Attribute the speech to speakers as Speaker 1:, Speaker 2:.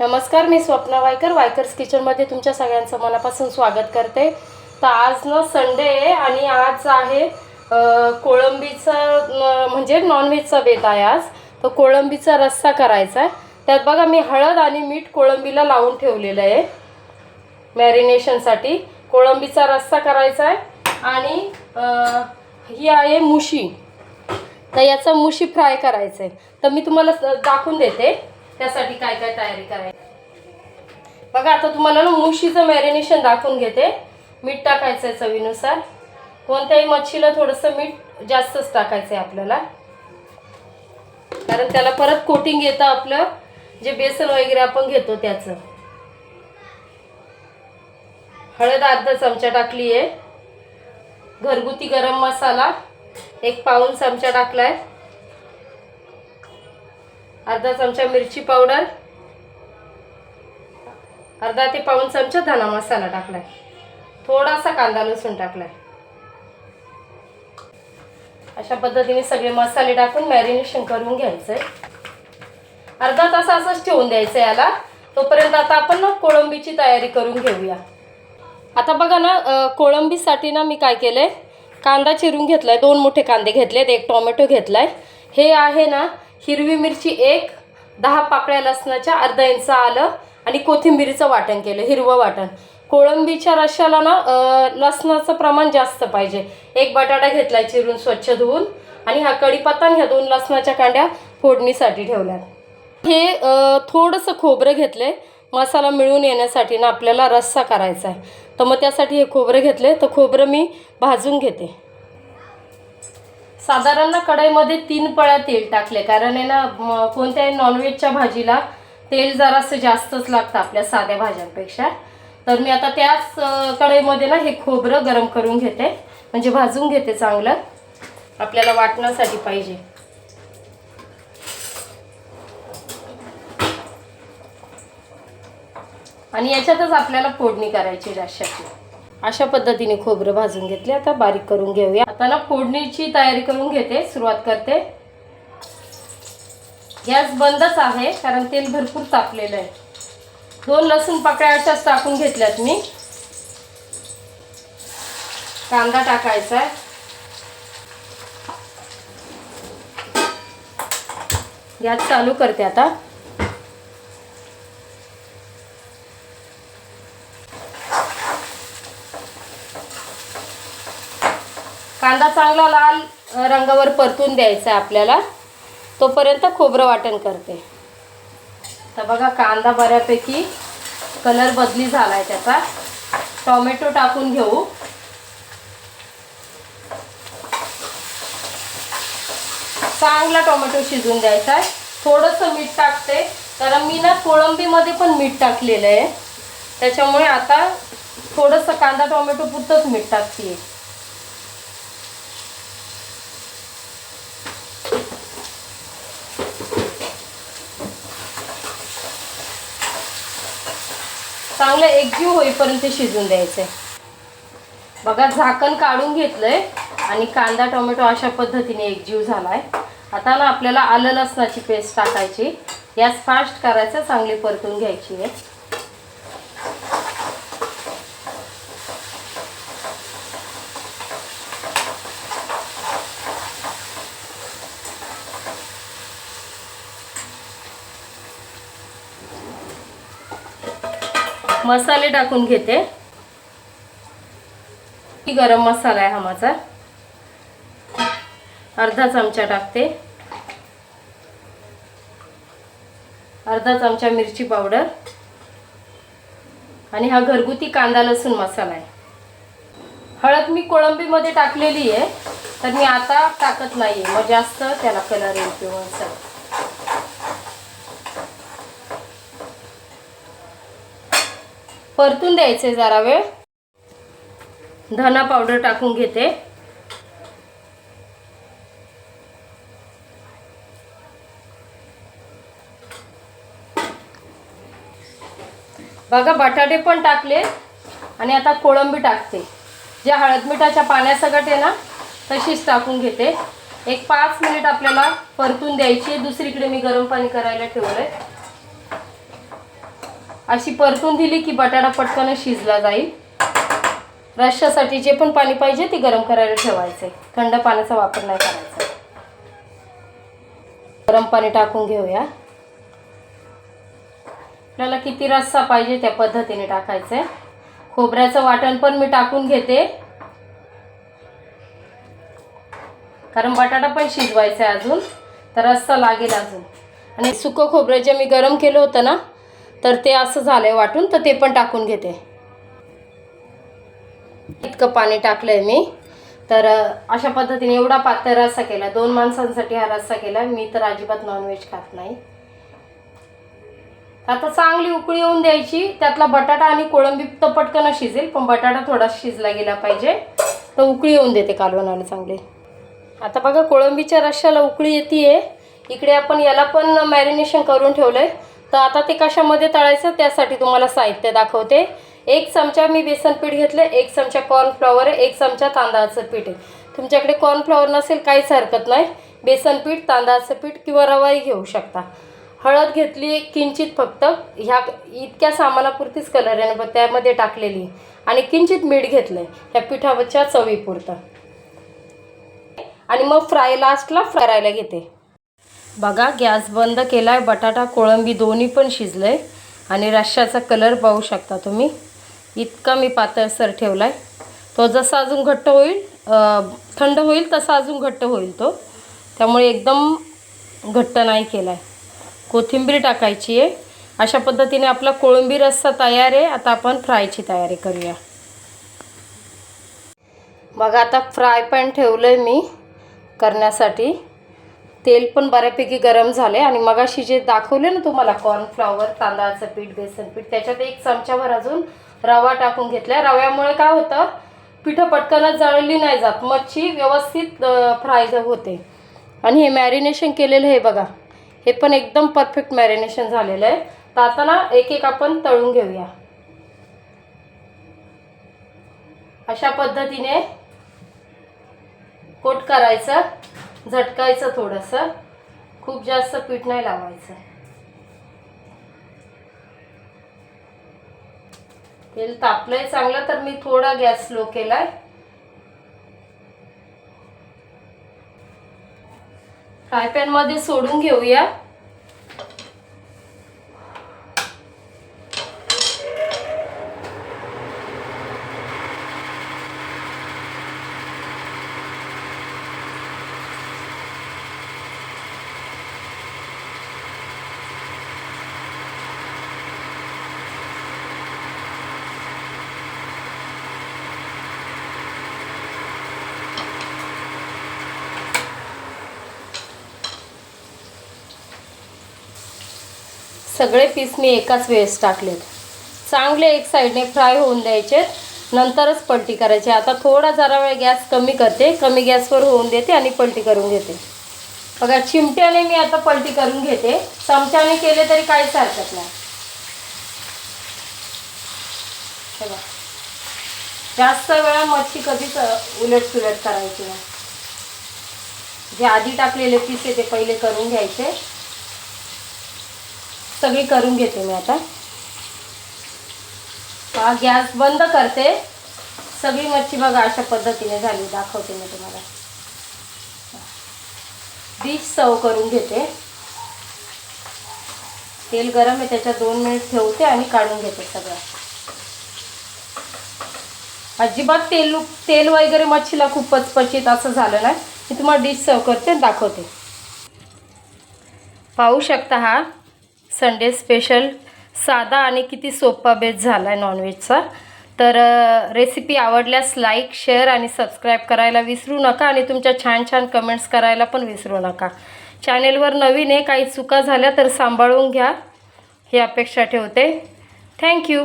Speaker 1: नमस्कार मी स्वप्ना वायकर वायकर्स किचनमध्ये तुमच्या सगळ्यांचं मनापासून स्वागत करते. तर आज ना संडे आहे आणि आज आहे कोळंबीचं म्हणजे नॉनव्हेजचा बेत आहे आज. तर कोळंबीचा रस्सा करायचा आहे. त्यात बघा मी हळद आणि मीठ कोळंबीला लावून ठेवलेलं आहे. मॅरिनेशनसाठी कोळंबीचा रस्सा करायचा आहे. आणि ही आहे मुशी. तर याचा मुशी फ्राय करायचं आहे तर मी तुम्हाला दाखवून देते. त्यासाठी काय काय तयारी करायची? बघा आता तुम्हाला ना मुशीचं मॅरिनेशन दाखवून घेते. मीठ टाकायचं आहे चवीनुसार. कोणत्याही मच्छीला थोडंसं मीठ जास्तच टाकायचं आहे आपल्याला. कारण त्याला परत कोटिंग येतं आपलं. जे बेसन वगैरे आपण घेतो त्याचं. हळद अर्धा चमचा टाकली आहे घरगुती गरम मसाला एक पाऊन चमचा टाकलाय. अर्धा चमचा मिरची पावडर. अर्धा ते पाऊन चमचा धना मसाला टाकलाय. थोडासा कांदा लसूण टाकलाय. अशा पद्धतीने सगळे मसाले टाकून मॅरिनेशन करून घ्यायचंय. अर्धा तास असंच ठेवून द्यायचं याला. तोपर्यंत आता आपण ना कोळंबीची तयारी करून घेऊया. आता बघा ना कोळंबीसाठी ना मी काय केलंय? कांदा चिरून घेतलाय. दोन मोठे कांदे घेतलेत. एक टोमॅटो घेतलाय. हे आहे ना हिरवी मिरची एक दहा पाकळ्या लसणाच्या अर्धा इंच आलं आणि कोथिंबीरीचं वाटण केलं हिरवं वाटण. कोळंबीच्या रश्याला ना लसणाचं प्रमाण जास्त पाहिजे. एक बटाटा घेतलाय चिरून स्वच्छ धुवून आणि हा कढीपत्ता ह्या दोन लसणाच्या कांड्या फोडणीसाठी ठेवल्यात. हे थोडंसं खोबरं घेतलंय. मसाला मिळून येण्यासाठी ना आपल्याला रस्सा करायचा आहे. तर मग त्यासाठी हे खोबरं घेतले तर खोबरं मी भाजून घेते. साधारण ना कढईमध्ये तीन पळ्या तेल टाकले. कारण आहे ना कोणत्याही नॉनव्हेजच्या भाजीला तेल जरासं जास्तच लागतं आपल्या साध्या भाज्यांपेक्षा. तर मी आता त्याच कढईमध्ये ना हे खोबरं गरम करून घेते. म्हणजे भाजून घेते चांगलं. आपल्याला वाटण्यासाठी पाहिजे. आणि याच्यातच आपल्याला फोडणी करायची राशाची अशा पद्धतीने खोबरं भाजून घेतले. आता बारीक करून घेऊया. आता ना फोडणीची तयारी करून घेते. सुरुवात करते. गॅस बंदच आहे कारण तेल भरपूर तापलेलं आहे. दोन लसूण पाकळ्या अशाच टाकून घेतल्यात मी. कांदा टाकायचा आहे. गॅस चालू करते आता. कांदा चांगला लाल रंगावर परतून द्यायचा आहे आपल्याला. तोपर्यंत खोबरं वाटण करते. तर बघा कांदा बऱ्यापैकी कलर बदली झाला आहे त्याचा. टोमॅटो टाकून घेऊ. चांगला टोमॅटो शिजून द्यायचा आहे. थोडंसं मीठ टाकते. कारण मी ना कोळंबीमध्ये पण मीठ टाकलेलं आहे. त्याच्यामुळे आता थोडंसं कांदा टोमॅटो पुरतंच मीठ टाकते. चांगलं एकजीव होईपर्यंत शिजून द्यायचं. आहे बघा झाकण काढून घेतलंय आणि कांदा टोमॅटो अशा पद्धतीने एकजीव झालाय. आता ना आपल्याला आलं लसणाची पेस्ट टाकायची. गॅस फास्ट करायचं चांगली परतून घ्यायची आहे. मसाले टाकून घेते. की गरम मसाला आहे हा माझा. अर्धा चमचा टाकते. अर्धा चमचा मिरची पावडर. आणि हा घरगुती कांदा लसूण मसाला आहे. हळद मी कोळंबीमध्ये टाकलेली आहे तर मी आता टाकत नाही आहे मग जास्त त्याला कलर येईल किंवा परतून द्यायचे जरा वेळ. धना पावडर टाकून घेते. बघा बटाटे पण टाकले आणि आता कोळंबी टाकते. ज्या हळद मिठाच्या पाण्यासकट आहे ना तशीच टाकून घेते. एक पाच मिनिट आपल्याला परतून द्यायची दुसरीकडे मी गरम पाणी करायला ठेवलंय. अशी परतून दिली की बटाटा पटकन शिजला जाईल. रश्यासाठी जे पण पाणी पाहिजे ते गरम करायला ठेवायचे थंड पाण्याचा वापर नाही करायचा. गरम पाणी टाकून घेऊया. आपल्याला किती रस्सा पाहिजे त्या पद्धतीने टाकायचं आहे खोबऱ्याचं वाटण पण मी टाकून घेते. कारण बटाटा पण शिजवायचा आहे अजून तर रस्सा लागेल अजून. आणि सुकं खोबरं जे मी गरम केलं होतं ना तर ते असं झालं आहे वाटून तर ते पण टाकून घेते. इतकं पाणी टाकलं आहे मी. तर अशा पद्धतीने एवढा पातळ रस्सा केला. दोन माणसांसाठी हा रस्सा केला. मी तर अजिबात नॉनव्हेज खात नाही. आता चांगली उकळी येऊन द्यायची. त्यातला बटाटा आणि कोळंबी तर पटकन शिजेल पण बटाटा थोडा शिजला गेला पाहिजे. तर उकळी येऊन देते कालवणाला चांगली. आता बघा कोळंबीच्या रश्श्याला उकळी येते इकडे आपण याला पण मॅरिनेशन करून ठेवलं आहे तर आता ते कशामध्ये तळायचं त्यासाठी तुम्हाला साहित्य दाखवते. एक चमचा मी बेसन पीठ घेतलं एक चमचा कॉर्नफ्लॉवर आहे एक चमचा तांदळाचं पीठ आहे. तुमच्याकडे कॉर्नफ्लॉवर नसेल काहीच हरकत नाही. बेसन पीठ तांदळाचं पीठ किंवा रवाही घेऊ शकता. हळद घेतली किंचित फक्त. ह्या इतक्या सामानापुरतीच कलर आहे ना त्यामध्ये टाकलेली. आणि किंचित मीठ घेतलं आहे ह्या पिठावरच्या चवीपुरतं. आणि मग फ्राय लास्टला फ्रायला घेते. बघा गॅस बंद केला आहे बटाटा कोळंबी दोन्ही पण शिजलं आहे आणि रश्श्याचा कलर पाहू शकता तुम्ही. इतका मी पातळसर ठेवला आहे तो जसा अजून घट्ट होईल थंड होईल तसा अजून घट्ट होईल तो. त्यामुळे एकदम घट्ट नाही केला आहे कोथिंबीर टाकायची आहे. अशा पद्धतीने आपला कोळंबी रस्सा तयार आहे. आता आपण फ्रायची तयारी करूया. बघा आता फ्राय पॅन ठेवलं आहे मी करण्यासाठी. तेल पण बऱ्यापैकी गरम झाले आणि मगाशी जे दाखवले ना तुम्हाला कॉर्नफ्लॉवर तांदळाचं पीठ बेसन पीठ त्याच्यात एक चमच्यावर अजून रवा टाकून घेतला रव्यामुळे काय होतं पिठं पटकनच जळली नाही जात. मच्छी व्यवस्थित फ्राय होते. आणि हे मॅरिनेशन केलेलं हे बघा. हे पण एकदम परफेक्ट मॅरिनेशन झालेलं आहे. तर आता ना एक एक आपण तळून घेऊया. अशा पद्धतीने कोट करायचं. झटकायचं थोडंसं. खूप जास्त पीठ नाही लावायचं. तेल तापलंय चांगलं तर मी थोडा गॅस स्लो केलाय. फ्राय पॅन सोडून घेऊया. सगळे पीस मी एकाच वेळेस टाकलेत. चांगले एक साईडने फ्राय होऊन द्यायचे नंतरच पलटी करायची. आता थोडा जरा वेळ गॅस कमी करते कमी गॅसवर होऊन देते आणि पलटी करून घेते. बघा चिमट्याने मी आता पलटी करून घेते. चमच्याने केले तरी काहीच हरकत नाही. बघा. जास्त वेळा मच्छी कधीच उलट सुलट करायची नाही. जे आधी टाकलेले पीस आहे ते पहिले करून घ्यायचे. सगळी करून घेते मी आता. हा गॅस बंद करते. सगळी मच्छी बघा अशा पद्धतीने झाली दाखवते मी तुम्हाला. डिश सव करून घेते. तेल गरम आहे त्याच्यात दोन मिनिट ठेवते आणि काढून घेते सगळं. अजिबात तेल तेल वगैरे मच्छीला खूप पचपचित असं झालं नाही. मी तुम्हाला डिश सर्व करते आणि दाखवते. पाहू शकता हा. संडे स्पेशल साधा आणि किती सोपा बेस झाला आहे नॉनव्हेजचा तर रेसिपी आवडल्यास लाईक शेअर आणि सबस्क्राईब करायला विसरू नका आणि तुमच्या छान छान कमेंट्स करायला पण विसरू नका. चॅनेलवर नवीन आहे काही चुका झाल्या तर सांभाळून घ्या. ही अपेक्षा ठेवते. थँक्यू